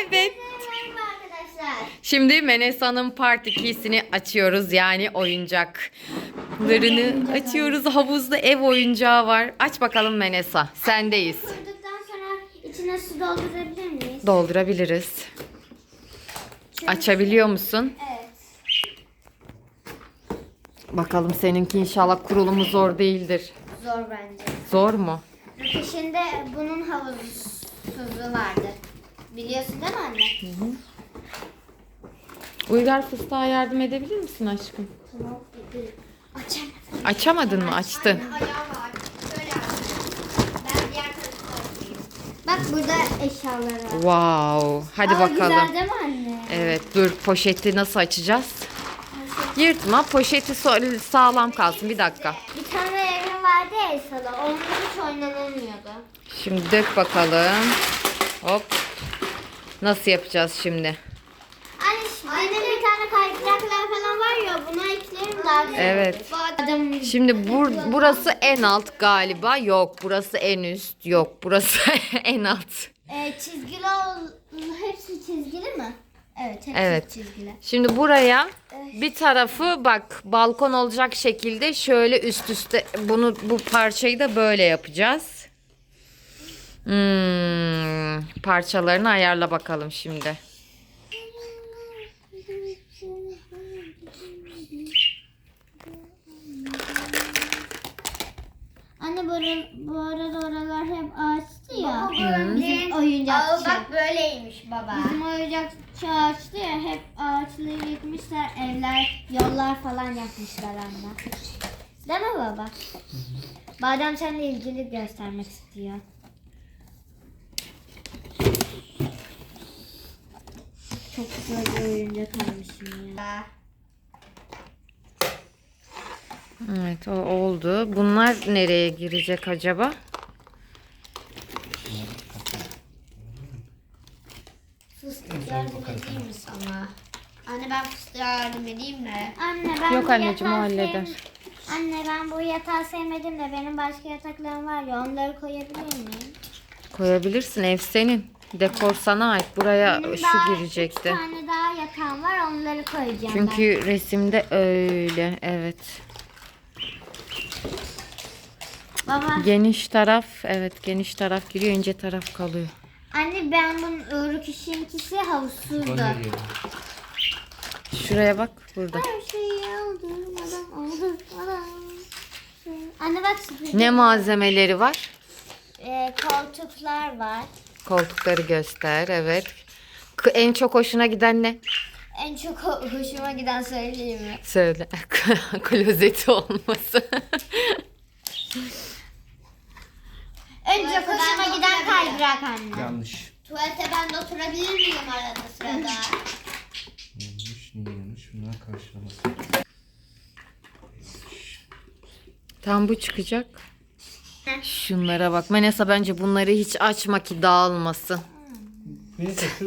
Evet. Merhaba arkadaşlar. Şimdi Menesa'nın part 2'sini açıyoruz. Yani oyuncaklarını açıyoruz. Havuzda ev oyuncağı var. Aç bakalım Menesa. Sendeyiz. Kurduktan sonra içine su doldurabilir miyiz? Doldurabiliriz. Açabiliyor musun? Evet. Bakalım seninki inşallah kurulumu zor değildir. Zor bence. Zor mu? Rökeşinde bunun havuzuzu vardı. Biliyorsun değil mi anne? Uygar fıstığa yardım edebilir misin aşkım? Tamam. Açamadım. Açamadın mı? Açtın. Ayağı var. Şöyle Ben diğer tarafı açayım. Bak burada eşyalar var. Wow. Hadi Aa, bakalım. Güzel değil mi anne? Evet dur poşeti nasıl açacağız? Yırtma poşeti so- sağlam kalsın bir dakika. Bir tane evim vardı ya Esra'da. Onunla hiç oynanılmıyordu. Şimdi dök bakalım. Hop. Nasıl yapacağız şimdi? Anne benim bir tane kaydıraklar falan var ya buna eklerim daha güzel. Evet. Adam Şimdi bur burası en alt galiba. Yok burası en üst. Yok burası en alt. e, çizgili ol, hepsi çizgili mi? Evet hepsi Evet. çizgili. Şimdi buraya bir tarafı bak balkon olacak şekilde şöyle üst üste bunu bu parçayı da böyle yapacağız. Hmm, parçalarını ayarla bakalım şimdi. Anne bu, ara- bu arada oralar hep ağaçtı ya. Bizim oyuncakçı. bak böyleymiş baba. Bizim oyuncakçı ağaçtı ya hep ağaçları yıkmışlar evler yollar falan yapmışlar anne. Değil mi baba? Badem seninle ilgili göstermek istiyor. Çok güzel bir oyuncak almışım ya. Evet o oldu. Bunlar nereye girecek acaba? Fıstıklar değil mi sana? Anne ben fıstığa yardım edeyim mi? Anne ben Yok bu anneciğim, o yatağı halleder. sevm- Anne ben bu yatağı sevmedim de benim başka yataklarım var ya onları koyabilir miyim? Koyabilirsin ev senin. Dekor sana ait. Buraya Benim şu daha girecekti. üç tane daha yatağım var onları koyacağım Çünkü resimde öyle. Evet. ben. Baba Geniş taraf evet geniş taraf giriyor ince taraf kalıyor. anne ben bunun ırk işinkisi havuzsuzdu. Şuraya bak burada. Her şeyi aldırmadan aldırmadan. Anne bak. Ne malzemeleri var? Ee, koltuklar var. Koltukları göster evet. K- En çok hoşuna giden ne? En çok ho- hoşuma giden söyleyeyim mi? Söyle. Klozeti olması. En çok hoşuma giden kaydırak anne. Yanlış. Tuvalete ben de oturabilir miyim arada sırada? Yanlış, niye yanlış? Bunlar karşılaması. Tam bu çıkacak. Şunlara bak. Menesa bence bunları hiç açma ki dağılmasın. Neyse şu,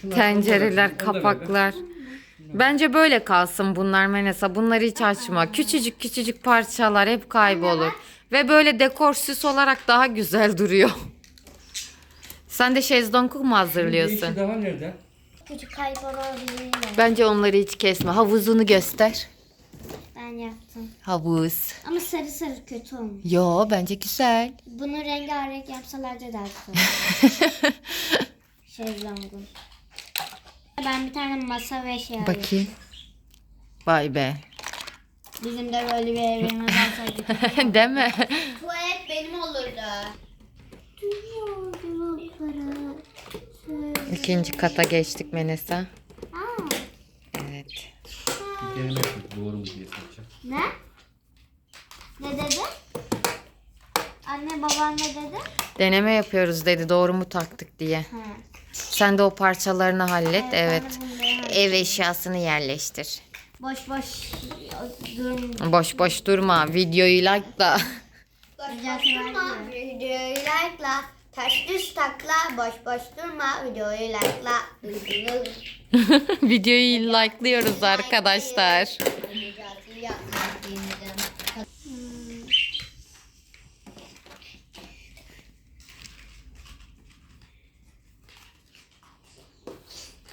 şunlar- Tencereler, da ver, kapaklar. Bence böyle kalsın bunlar Menesa. Bunları hiç açma. Küçücük küçücük parçalar hep kaybolur. Ve böyle dekor süs olarak daha güzel duruyor. Sen de şezlong mu Bir hazırlıyorsun? işi daha nerede? Küçük kaybolabilirim. Bence onları hiç kesme. Havuzunu göster. Ben yaptım. Havuz. Ama sarı sarı kötü olmuş. Yo bence güzel. Bunu rengarenk yapsalardı daha güzel. Şezlongun. Ben bir tane masa ve şey alayım. Bakayım. Vay be. Bizim de böyle bir evimiz olsaydı. Değil mi? Tuvalet benim olurdu. İkinci kata geçtik Menesa. Aa, Evet. Bir deneme yapayım, doğru mu diye bakacağım. ne? Ne dedi? Anne baban ne dedi? Deneme yapıyoruz dedi doğru mu taktık diye. Ha. Sen de o parçalarını hallet. Evet. ben de. Ev eşyasını yerleştir. Boş boş durum. Boş boş durma. Videoyu like'la. Videoyu like'la. Ters düz takla. Boş boş durma. Videoyu like'la. Videoyu like'lıyoruz arkadaşlar.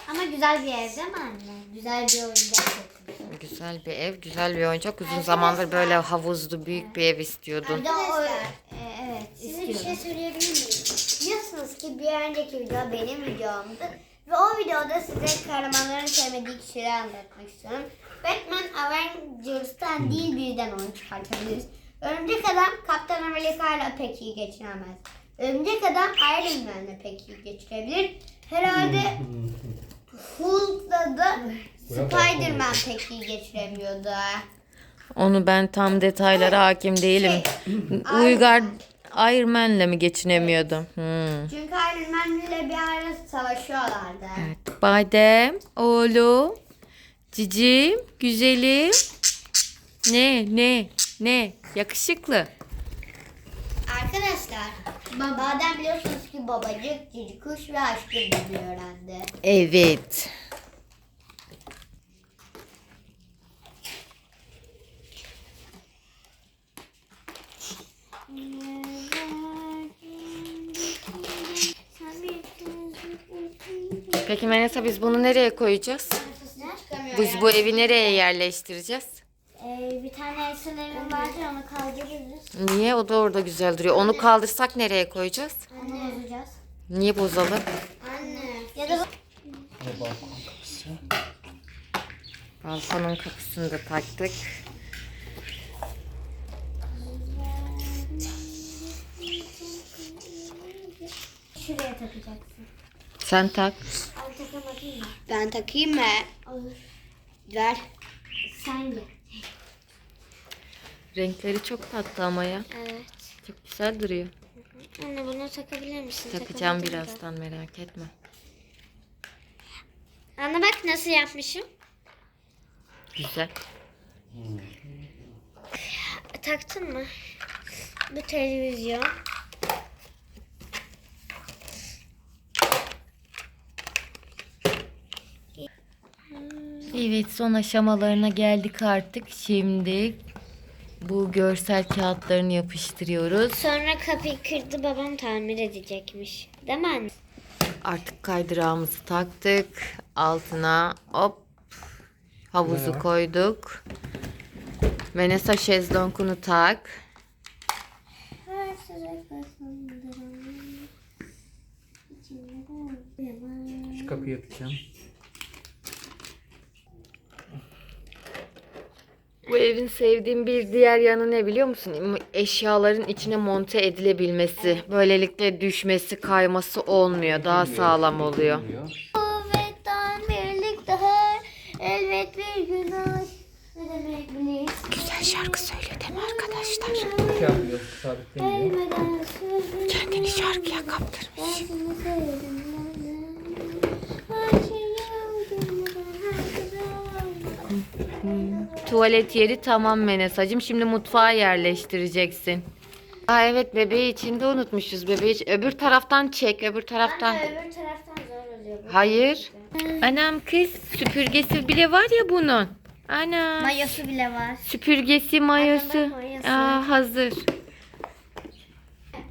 Ama güzel bir ev değil mi anne? Güzel bir oyuncak getirdim. Güzel bir ev, güzel bir oyuncak. Uzun zamandır böyle havuzlu büyük bir ev istiyordun. Bir de o, Size bir şey söyleyebilir miyim? Biliyorsunuz ki bir önceki video benim videomdu. Ve o videoda size kahramanların sevmediği kişileri anlatmak istiyorum. Batman Avengers'tan değil birden onu çıkartabiliriz. Örümcek Adam Kaptan Amerika'yla pek iyi geçinemez. Örümcek Adam Iron Man'le pek iyi geçirebilir. Herhalde Hulk'la da Spider-Man pek iyi geçiremiyordu. Onu ben tam detaylara hakim değilim. Şey, Uygar Iron Man'le mi geçinemiyordu? Hmm. Çünkü Iron Man'le bir ara savaşıyorlardı. Evet. Badem, oğlum, cicim, güzelim. Ne, ne, ne? Yakışıklı. Arkadaşlar, babadan biliyorsunuz ki babacık, cici kuş ve aşkı bizi öğrendi. Evet. Peki Menesa biz bunu nereye koyacağız? Biz bu evi nereye yerleştireceğiz? Ee, bir tane eserlerim vardı onu kaldırırız. Niye? O da orada güzel duruyor. Onu kaldırsak nereye koyacağız? Onu bozacağız. Niye bozalım? Anne. Ya da balkon kapısı. Balkonun kapısını da taktık. şuraya takacaksın. Sen tak. Ben takayım mı? Olur. Ver. Sen de. Renkleri çok tatlı ama ya. Evet. Çok güzel duruyor. Anne bunu takabilir misin? Takacağım Takamadın da. birazdan merak etme. Anne bak nasıl yapmışım. Güzel. Taktın mı? Bu televizyon. Evet son aşamalarına geldik artık. Şimdi bu görsel kağıtlarını yapıştırıyoruz. Sonra kapıyı kırdı babam tamir edecekmiş. Değil mi anne? Artık kaydırağımızı taktık. Altına hop havuzu koyduk. Vanessa şezlongunu tak. Şu kapıyı yapacağım. Bu evin sevdiğim bir diğer yanı ne biliyor musun? Eşyaların içine monte edilebilmesi. Böylelikle düşmesi, kayması olmuyor. Daha sağlam oluyor. Kuvvetten birlik daha elbet bir gün ay. Ne demek biliyiz? Güzel şarkı söyle deme arkadaşlar. Kendini şarkıya kaptırmış. Ben seni sevdim ben. Her şeyi öldüm ben. Herkese Tuvalet yeri tamam Menesacığım. Şimdi mutfağa yerleştireceksin. Aa evet bebeği içinde unutmuşuz. Bebeği iç- öbür taraftan çek. Öbür taraftan. Anne öbür taraftan zor oluyor. bu. Hayır. Anam kız süpürgesi bile var ya bunun. Ana. Mayosu bile var. Süpürgesi, mayosu. Mayosu. Aa, hazır.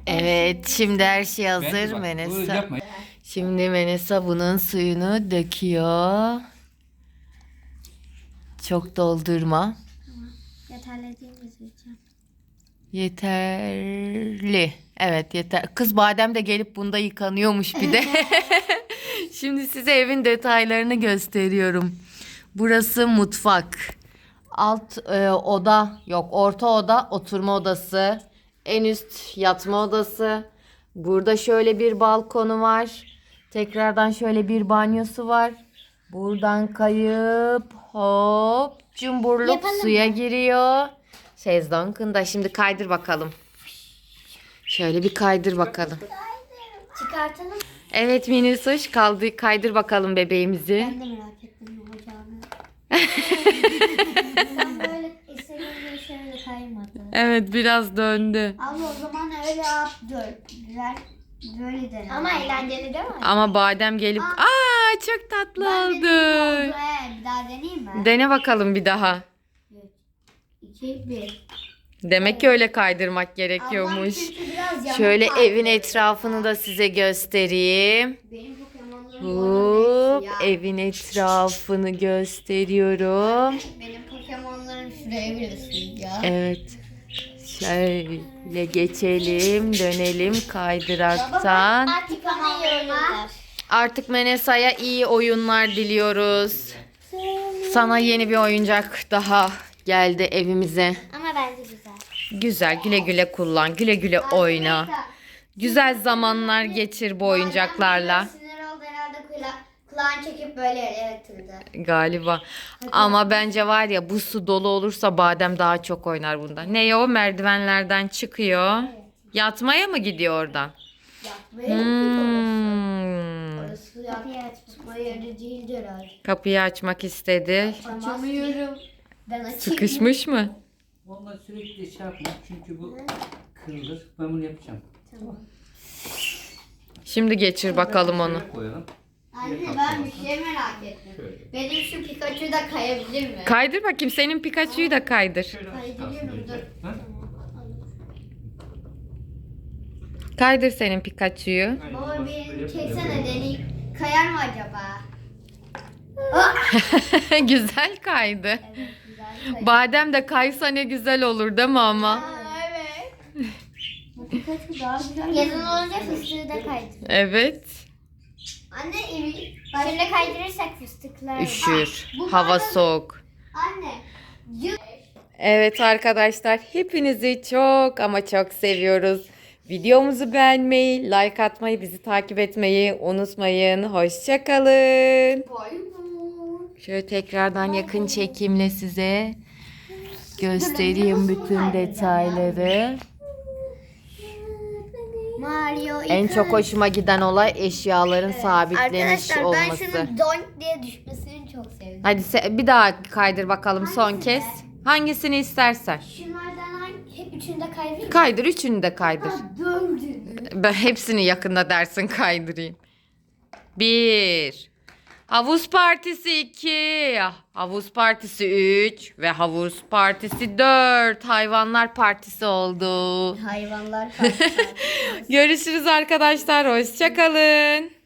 Evet, şimdi her şey hazır Bence bak, Menesa. yapma. Şimdi Menesa bunun suyunu döküyor. Çok doldurma. Yeterli değil mi Zülcan? Yeterli. Evet yeter. Kız badem de gelip bunda yıkanıyormuş bir de. Şimdi size evin detaylarını gösteriyorum. Burası mutfak. Alt e, oda yok orta oda oturma odası. En üst yatma odası. Burada şöyle bir balkonu var. Tekrardan şöyle bir banyosu var. Buradan kayıp hop cumburluk Yapalım suya giriyor. Şezlong'un da şimdi kaydır bakalım. Şöyle bir kaydır bakalım. Çıkartalım. Evet Minüsoş kaldı kaydır bakalım bebeğimizi. Ben de merak ettim olacağını. ben böyle istediğim şöyle kaymadı. Evet biraz döndü. Abla o zaman öyle yap. Dur. Böyle dene. Ama eğlenceli değil mi? Ama badem gelip aa çok tatlı oldu. Ee, bir daha deneyeyim mi? Dene bakalım bir daha. 2, 1. Demek ki öyle kaydırmak gerekiyormuş. Şöyle evin etrafını da size göstereyim. Benim Hop. evin etrafını gösteriyorum. Benim Pokemon'larım şuraya biliyorsun ya. Evet. Şöyle geçelim, dönelim kaydıraktan. Artık bana yorumlar. Artık Menesa'ya iyi oyunlar diliyoruz. Sana yeni bir oyuncak daha geldi evimize. Ama bence güzel. Güzel, güle güle kullan, güle güle oyna. Güzel zamanlar geçir bu oyuncaklarla. Sinir oldu herhalde kula kulağını çekip böyle yere yatırdı. Galiba. Ama bence var ya bu su dolu olursa badem daha çok oynar bunda. Ne o merdivenlerden çıkıyor. Yatmaya mı gidiyor oradan? Yapmaya Hmm. Orası yatma yeri değildir herhalde. Kapıyı açmak istedi. Açamıyorum. Ben açayım. Sıkışmış mı? Vallahi sürekli şey yapma çünkü bu kırılır. Ben bunu yapacağım. Şimdi geçir bakalım onu. Koyalım. Anne ben bir şey merak ettim. Şöyle. Benim şu Pikachu da kayabilir mi? Kaydır bakayım senin Pikachu'yu da kaydır. Şöyle dur. önce. Ha? Kaydır senin Pikachu'yu. Baba bir çeksene yapıyorum. deneyim. Kayar mı acaba? güzel kaydı. Evet güzel kayar. Badem de kaysa ne güzel olur değil mi ama? Aa, evet. Bu Pikachu daha güzel. Yazın olunca fıstığı da kaydır. Evet. Anne evi. Şöyle kaydırırsak fıstıklar. Üşür. bu Hava soğuk. Anne. Evet arkadaşlar hepinizi çok ama çok seviyoruz. Videomuzu beğenmeyi, like atmayı, bizi takip etmeyi unutmayın. Hoşçakalın. Şöyle tekrardan yakın çekimle size göstereyim bütün detayları. Mario. En çok hoşuma giden olay eşyaların sabitlenmiş Arkadaşlar ben olması. şunun donk diye düşmesini çok sevdim. Hadi bir daha kaydır bakalım son Hangisi kez. Hangisini istersen. Şunlardan hangi? Hep üçünü de kaydırayım. Kaydır üçünü de kaydır. Dördünü. Ben hepsini yakında dersin kaydırayım. Bir. Havuz partisi 2. Havuz partisi 3. Ve havuz partisi 4. Hayvanlar partisi oldu. Hayvanlar Görüşürüz arkadaşlar. Hoşçakalın.